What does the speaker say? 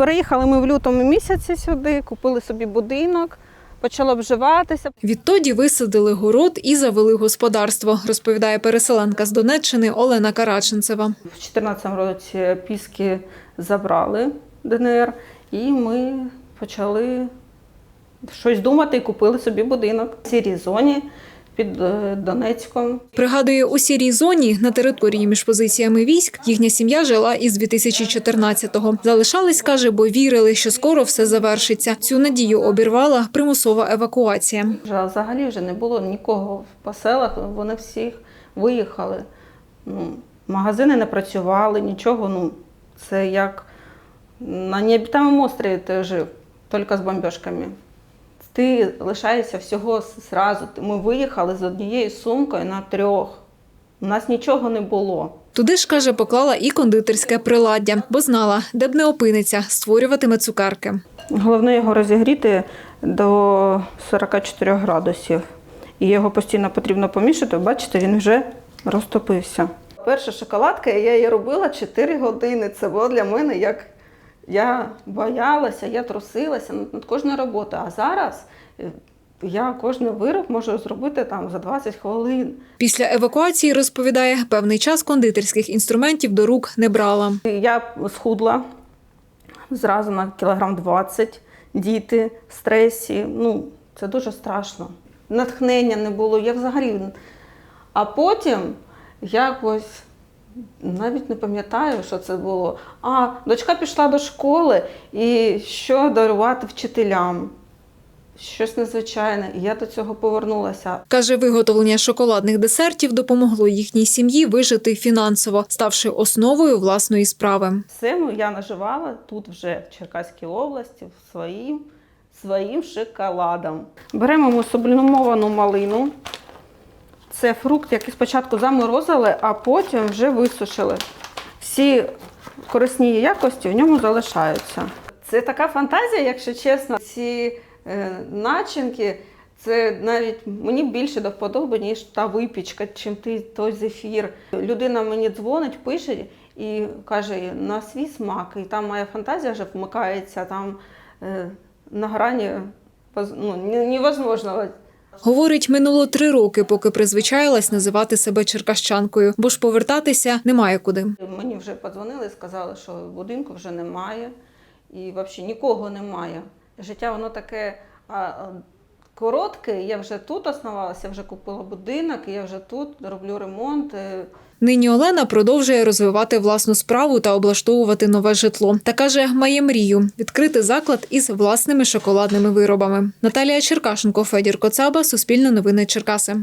Переїхали ми в лютому місяці сюди, купили собі будинок, почало обживатися. Відтоді висадили город і завели господарство, розповідає переселенка з Донеччини Олена Караченцева. В 2014 році піски забрали ДНР, і ми почали щось думати і купили собі будинок в сірій зоні під е, Донецьком. Пригадує, у сірій зоні на території між позиціями військ їхня сім'я жила із 2014-го. Залишались, каже, бо вірили, що скоро все завершиться. Цю надію обірвала примусова евакуація. Взагалі вже не було нікого по селах, вони всіх виїхали. Ну, магазини не працювали, нічого. Ну, це як на необітаємому острові ти жив, тільки з бомбіжками. Ти лишаєшся всього зразу. Ми виїхали з однією сумкою на трьох. У нас нічого не було. Туди ж каже, поклала і кондитерське приладдя, бо знала, де б не опиниться, створюватиме цукерки. Головне його розігріти до 44 градусів. І його постійно потрібно помішати. Бачите, він вже розтопився. Перша шоколадка, я її робила 4 години. Це було для мене як я боялася, я трусилася над над кожною роботою. А зараз е, я кожен вироб можу зробити там за 20 хвилин. Після евакуації розповідає, певний час кондитерських інструментів до рук не брала. Я схудла зразу на кілограм 20, діти в стресі. Ну, це дуже страшно. Натхнення не було. Я взагалі. А потім якось навіть не пам'ятаю, що це було. А, дочка пішла до школи і що дарувати вчителям. Щось незвичайне. І я до цього повернулася. Каже, виготовлення шоколадних десертів допомогло їхній сім'ї вижити фінансово, ставши основою власної справи. Ну, я наживала тут вже в Черкаській області своїм, своїм шоколадом. Беремо ми сублімовану малину. Це фрукт, який спочатку заморозили, а потім вже висушили. Всі корисні якості в ньому залишаються. Це така фантазія, якщо чесно. Ці е, начинки, це навіть мені більше до вподоби, ніж та випічка, чим ти той зефір. Людина мені дзвонить, пише і каже на свій смак. І там моя фантазія вже вмикається там е, на грані ну, не- невозможного. Говорить, минуло три роки, поки призвичаїлась називати себе черкащанкою, бо ж повертатися немає куди. Мені вже подзвонили сказали, що будинку вже немає і взагалі нікого немає. Життя воно таке а. Я вже тут основалася, вже купила будинок, я вже тут роблю ремонт. е, Нині Олена продовжує розвивати власну справу та облаштовувати нове житло. Та каже, має мрію відкрити заклад із власними шоколадними виробами. Наталія Черкашенко, Федір Коцаба, Суспільне новини Черкаси.